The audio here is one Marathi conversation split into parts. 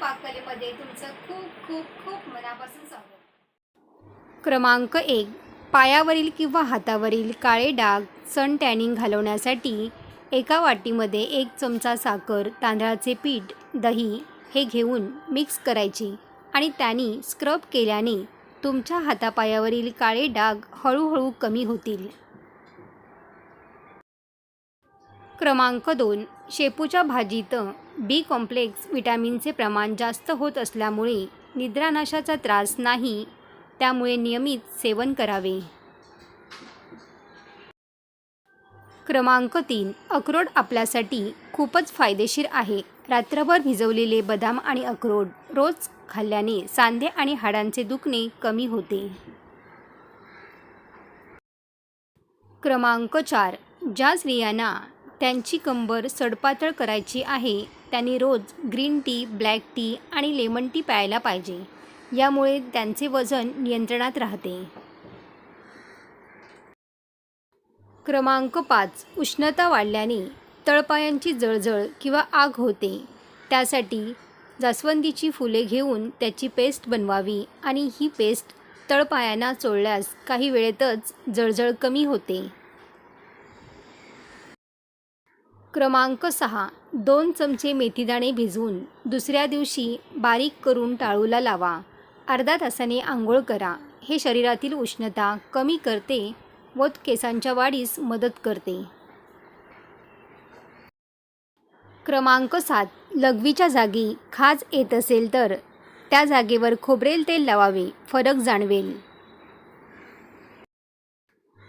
पाककलेमध्ये तुमचं खूप खूप खूप मनापासून स्वागत. क्रमांक एक पायावरील किंवा हातावरील काळे डाग सन टॅनिंग घालवण्यासाठी एका वाटीमध्ये एक चमचा साखर तांदळाचे पीठ दही हे घेऊन मिक्स करायची आणि त्यांनी स्क्रब केल्याने तुमच्या हातापायावरील काळे डाग हळूहळू कमी होतील. क्रमांक दोन शेपूच्या भाजीत बी कॉम्प्लेक्स विटॅमिनचे प्रमाण जास्त होत असल्यामुळे निद्रानाशाचा त्रास नाही त्यामुळे नियमित सेवन करावे. क्रमांक तीन. अक्रोड आपल्यासाठी खूपच फायदेशीर आहे. रात्रभर भिजवलेले बदाम आणि अक्रोड रोज खाल्ल्याने सांधे आणि हाडांचे दुखणे कमी होते. क्रमांक चार. ज्या स्त्रियांना त्यांची कंबर सडपातळ करायची आहे. त्यांनी रोज ग्रीन टी ब्लॅक टी आणि लेमन टी प्यायला पाहिजे. यामुळे त्यांचे वजन नियंत्रणात राहते. क्रमांक पाच. उष्णता वाढल्याने तळपायांची जळजळ किंवा आग होते. त्यासाठी जास्वंदीची फुले घेऊन त्याची पेस्ट बनवावी आणि ही पेस्ट तळपायांना चोळल्यास काही वेळेतच जळजळ कमी होते. क्रमांक सहा. दोन चमचे मेथीदाणे भिजवून दुसऱ्या दिवशी बारीक करून टाळूला लावा. अर्धा तासाने आंघोळ करा. हे शरीरातील उष्णता कमी करते व केसांच्या वाढीस मदत करते. क्रमांक सात. लघवीच्या जागी खाज येत असेल तर त्या जागेवर खोबरेल तेल लावावे. फरक जाणवेल.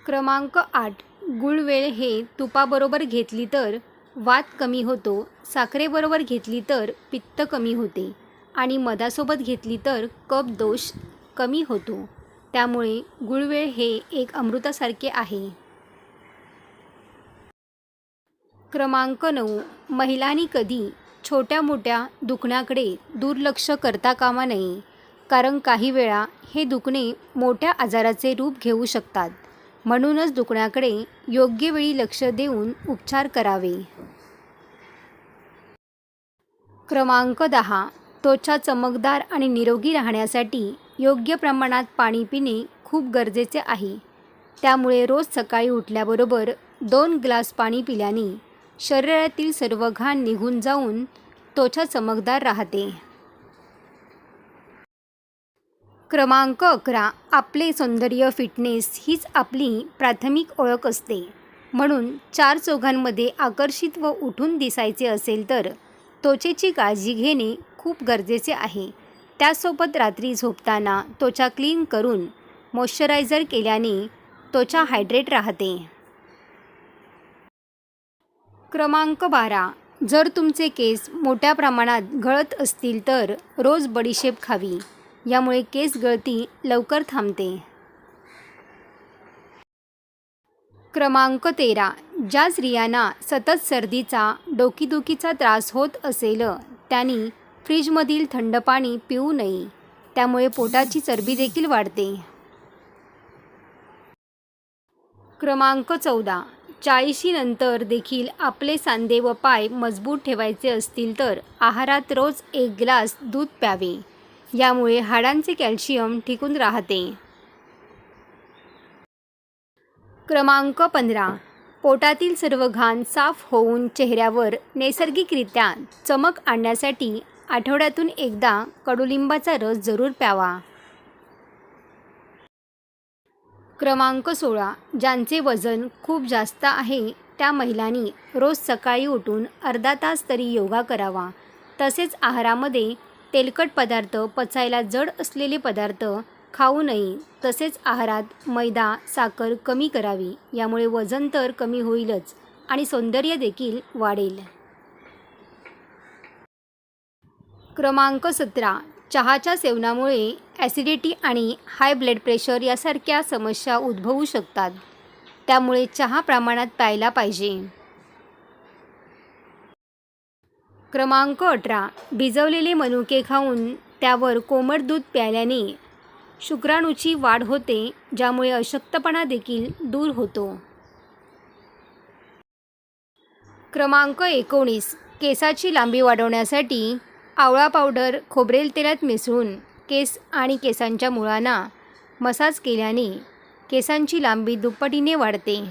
क्रमांक आठ. गुळवेळ हे तुपाबरोबर घेतली तर वात कमी होतो साखरेबरोबर घेतली तर पित्त कमी होते आणि मधासोबत घेतली तर कप दोष कमी होतो. त्यामुळे गुळवेळ हे एक अमृतासारखे आहे. क्रमांक नऊ. महिलांनी कधी छोट्या मोठ्या दुखण्याकडे दुर्लक्ष करता कामा नये कारण काही वेळा हे दुखणे मोठ्या आजाराचे रूप घेऊ शकतात. म्हणूनच दुखण्याकडे योग्य वेळी लक्ष देऊन उपचार करावे. क्रमांक दहा. त्वचा चमकदार आणि निरोगी राहण्यासाठी योग्य प्रमाणात पाणी पिणे खूप गरजेचे आहे. त्यामुळे रोज सकाळी उठल्याबरोबर दोन ग्लास पाणी पिल्याने शरीरातील सर्व घाण निघून जाऊन त्वचा चमकदार राहते. क्रमांक अकरा आपले सौंदर्य फिटनेस हीच आपली प्राथमिक ओळख असते. म्हणून चार चौघांमध्ये आकर्षित व उठून दिसायचे असेल तर त्वचेची काळजी घेणे खूप गरजेचे आहे. त्यासोबत रात्री झोपताना त्वचा क्लीन करून मॉइश्चरायझर केल्याने त्वचा हायड्रेट राहते. क्रमांक बारा जर तुमचे केस मोठ्या प्रमाणात गळत असतील तर रोज बडीशेप खावी. यामुळे केस गळती लवकर थांबते. क्रमांक तेरा. ज्या स्त्रियांना सतत सर्दीचा डोकीदुखीचा त्रास होत असेल त्यांनी फ्रीजमधील थंड पाणी पिऊ नये. त्यामुळे पोटाची चरबी देखील वाढते. क्रमांक चौदा. चाळीशीनंतर देखील आपले सांधे व पाय मजबूत ठेवायचे असतील तर आहारात रोज एक ग्लास दूध प्यावे. यामुळे हाडांचे कॅल्शियम टिकून राहते. क्रमांक पंधरा. पोटातील सर्व घाण साफ होऊन चेहऱ्यावर नैसर्गिकरित्या चमक आणण्यासाठी आठवड्यातून एकदा कडुलिंबाचा रस जरूर प्यावा. क्रमांक सोळा. ज्यांचे वजन खूप जास्त आहे त्या महिलांनी रोज सकाळी उठून अर्धा तास तरी योगा करावा. तसेच आहारामध्ये तेलकट पदार्थ पचायला जड असलेले पदार्थ खाऊ नये. तसेच आहारात मैदा साखर कमी करावी. यामुळे वजन तर कमी होईलच आणि सौंदर्य देखील वाढेल. क्रमांक सतरा. चहाच्या सेवनामुळे ॲसिडिटी आणि हाय ब्लड प्रेशर यासारख्या समस्या उद्भवू शकतात. त्यामुळे चहा प्रमाणात प्यायला पाहिजे. क्रमांक अठरा. भिजवलेले मनुके खाऊन त्यावर कोमट दूध प्यायल्याने शुक्राणूची वाढ होते ज्यामुळे अशक्तपणा देखील दूर होतो. क्रमांक एकोणीस. केसाची लांबी वाढवण्यासाठी आवळा पावडर खोबरेल तेलात मिसळून केस आणि केसांच्या मुळांना मसाज केल्याने केसांची लांबी दुप्पटीने वाढते.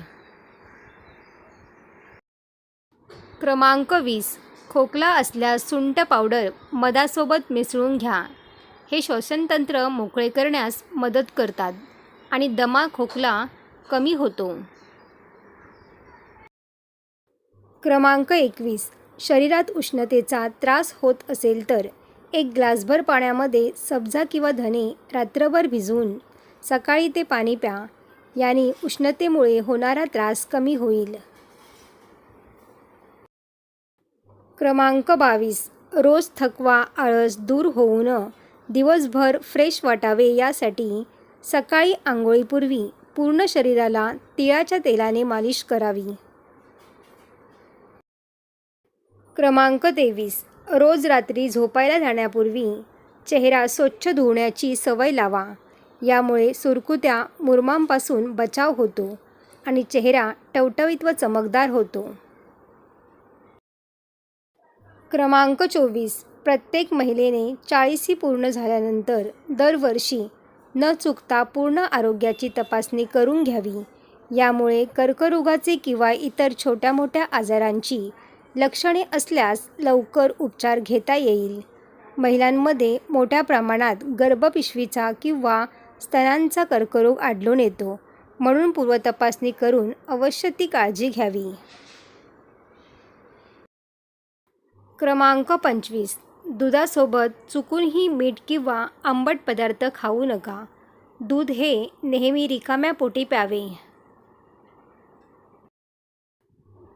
क्रमांक वीस. खोकला असल्यास सुंट पावडर मधासोबत मिसळून घ्या. हे श्वसनतंत्र मोकळे करण्यास मदत करतात आणि दमा खोकला कमी होतो. क्रमांक एकवीस. शरीरात उष्णतेचा त्रास होत असेल तर एक ग्लासभर पाण्यामध्ये सब्जा किंवा धने रात्रभर भिजवून सकाळी ते पाणी प्या. याने उष्णतेमुळे होणारा त्रास कमी होईल. क्रमांक बावीस. रोज थकवा आळस दूर होऊन दिवसभर फ्रेश वाटावे यासाठी सकाळी आंघोळीपूर्वी पूर्ण शरीराला तिळाच्या तेलाने मालिश करावी. क्रमांक तेवीस. रोज रात्री झोपायला जाण्यापूर्वी चेहरा स्वच्छ धुवण्याची सवय लावा. यामुळे सुरकुत्या मुरमांपासून बचाव होतो आणि चेहरा टवटवीत व चमकदार होतो. क्रमांक चोवीस. प्रत्येक महिलेने चाळीसी पूर्ण झाल्यानंतर दरवर्षी न चुकता पूर्ण आरोग्याची तपासणी करून घ्यावी. यामुळे कर्करोगाचे किंवा इतर छोट्या मोठ्या आजारांची लक्षणे असल्यास लवकर उपचार घेता येईल. महिलांमध्ये मोठ्या प्रमाणात गर्भपिशवीचा किंवा स्तनांचा कर्करोग आढळून येतो म्हणून पूर्वतपासणी करून अवश्य ती काळजी घ्यावी. क्रमांक पंचवीस. दुधासोबत चुकूनही मीठ किंवा आंबट पदार्थ खाऊ नका. दूध हे नेहमी रिकाम्या पोटी प्यावे.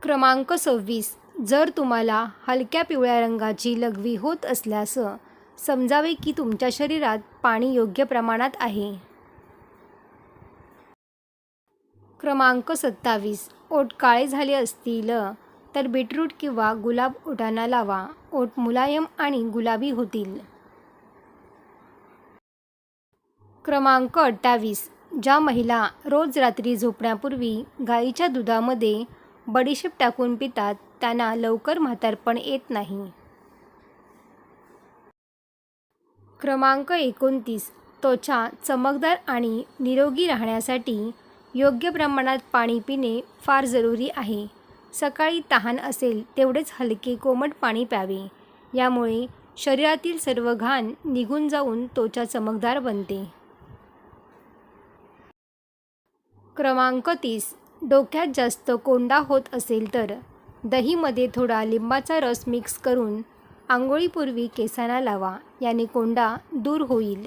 क्रमांक सव्वीस. जर तुम्हाला हलक्या पिवळ्या रंगाची लघवी होत असल्यास समजावे की तुमच्या शरीरात पाणी योग्य प्रमाणात आहे. क्रमांक सत्तावीस. ओठ काळे झाले असतील तर बीटरूट किंवा गुलाब ओठांना लावा. ओठ मुलायम आणि गुलाबी होतील. क्रमांक अठ्ठावीस. ज्या महिला रोज रात्री झोपण्यापूर्वी गाईच्या दुधामध्ये बडीशेप टाकून पितात त्यांना लवकर म्हातारपण येत नाही. क्रमांक एकोणतीस. त्वचा चमकदार आणि निरोगी राहण्यासाठी योग्य प्रमाणात पाणी पिणे फार जरुरी आहे. सकाळी तहान असेल तेवढेच हलके कोमट पाणी प्यावे. यामुळे शरीरातील सर्व घाण निघून जाऊन त्वचा चमकदार बनते. क्रमांक तीस. डोक्यात जास्त कोंडा होत असेल तर दहीमध्ये थोडा लिंबाचा रस मिक्स करून आंघोळीपूर्वी केसांना लावा. याने कोंडा दूर होईल.